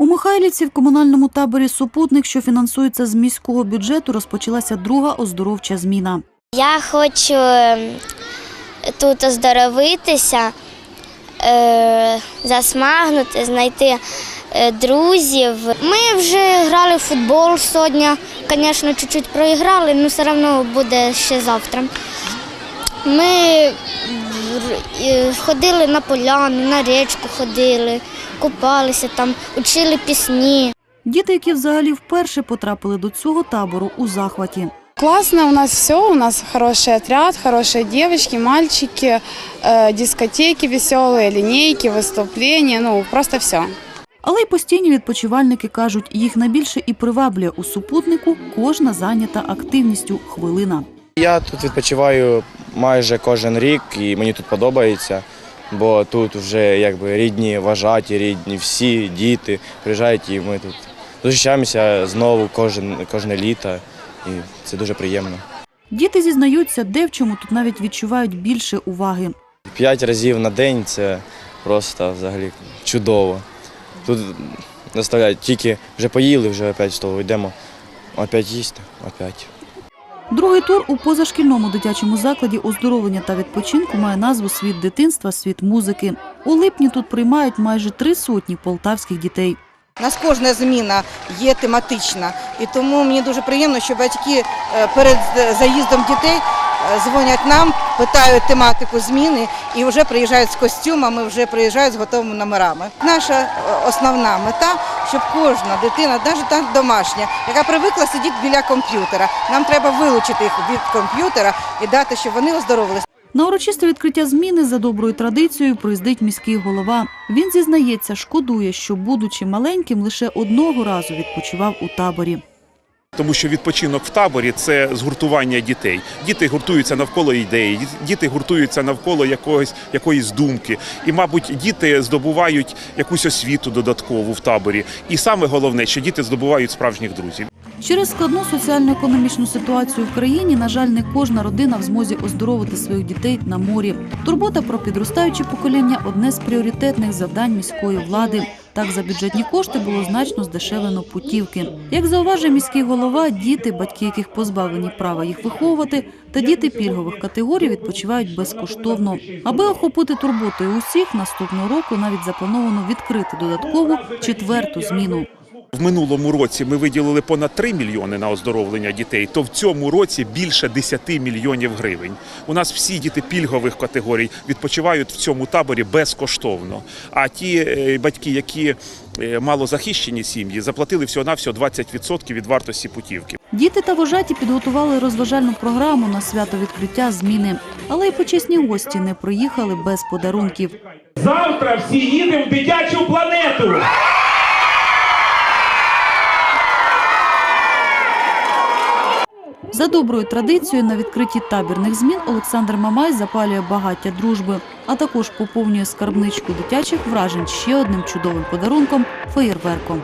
У Михайлівці в комунальному таборі Супутник, що фінансується з міського бюджету, розпочалася друга оздоровча зміна. Я хочу е, тут оздоровитися, е, засмагнути, знайти е, друзів. Ми вже грали в футбол сьогодні. Звісно, чуть-чуть проіграли, але все одно буде ще завтра. Ми ходили на поляну, на річку ходили, купалися там, учили пісні. Діти, які взагалі вперше потрапили до цього табору у захваті. Классно у нас все, у нас хороший отряд, хорошие девочки, мальчики, э, дискотеки веселые, линейки, выступления, ну просто все. Але й постійні відпочивальники кажуть, їх найбільше і приваблює у супутнику кожна зайнята активністю хвилина. Я тут відпочиваю майже кожен рік і мені тут подобається, бо тут вже якби рідні вважаті, рідні всі діти приїжджають і ми тут зустрічаємося знову кожен, кожне літо, і це дуже приємно. Діти зізнаються, де в чому тут навіть відчувають більше уваги. П'ять разів на день це просто взагалі чудово. Тут доставляють тільки вже поїли, вже опять в столову йдемо, опять їсти, опять. Другий тур у позашкільному дитячому закладі оздоровлення та відпочинку має назву Світ дитинства, світ музики. У липні тут приймають майже три сотні полтавських дітей. У нас кожна зміна є тематична, і тому мені дуже приємно, що батьки е, перед заїздом дітей е, дзвонять нам, питають тематику зміни і вже приїжджають з костюмами, вже приїжджають з готовими номерами. Наша е, основна мета, щоб кожна дитина, навіть та домашня, яка привикла сидіти біля комп'ютера, нам треба вилучити їх від комп'ютера і дати, щоб вони оздоровилися. На урочисте відкриття зміни за доброю традицією приїздить міський голова. Він зізнається, шкодує, що, будучи маленьким, лише одного разу відпочивав у таборі. Тому що відпочинок в таборі це згуртування дітей. Діти гуртуються навколо ідеї, діти гуртуються навколо якогось якоїсь думки. І, мабуть, діти здобувають якусь освіту додаткову в таборі. І саме головне, що діти здобувають справжніх друзів. Через складну соціально-економічну ситуацію в країні, на жаль, не кожна родина в змозі оздоровити своїх дітей на морі. Турбота про підростаюче покоління одне з пріоритетних завдань міської влади. Так, за бюджетні кошти було значно здешевлено путівки. Як зауважує міський голова, діти, батьки яких позбавлені права їх виховувати, та діти пільгових категорій відпочивають безкоштовно. Аби охопити турботою усіх, наступного року навіть заплановано відкрити додаткову четверту зміну. В минулому році ми виділили понад 3 мільйони на оздоровлення дітей, то в цьому році більше 10 мільйонів гривень. У нас всі діти пільгових категорій відпочивають в цьому таборі безкоштовно. А ті е, батьки, які е, малозахищені сім'ї, заплатили всього-навсього 20% від вартості путівки. Діти та вожаті підготували розважальну програму на свято відкриття зміни. Але й почесні гості не приїхали без подарунків. Завтра всі їдемо в дитячу планету. За доброю традицією на відкритті табірних змін Олександр Мамай запалює багаття дружби, а також поповнює скарбничку дитячих вражень ще одним чудовим подарунком феєрверком.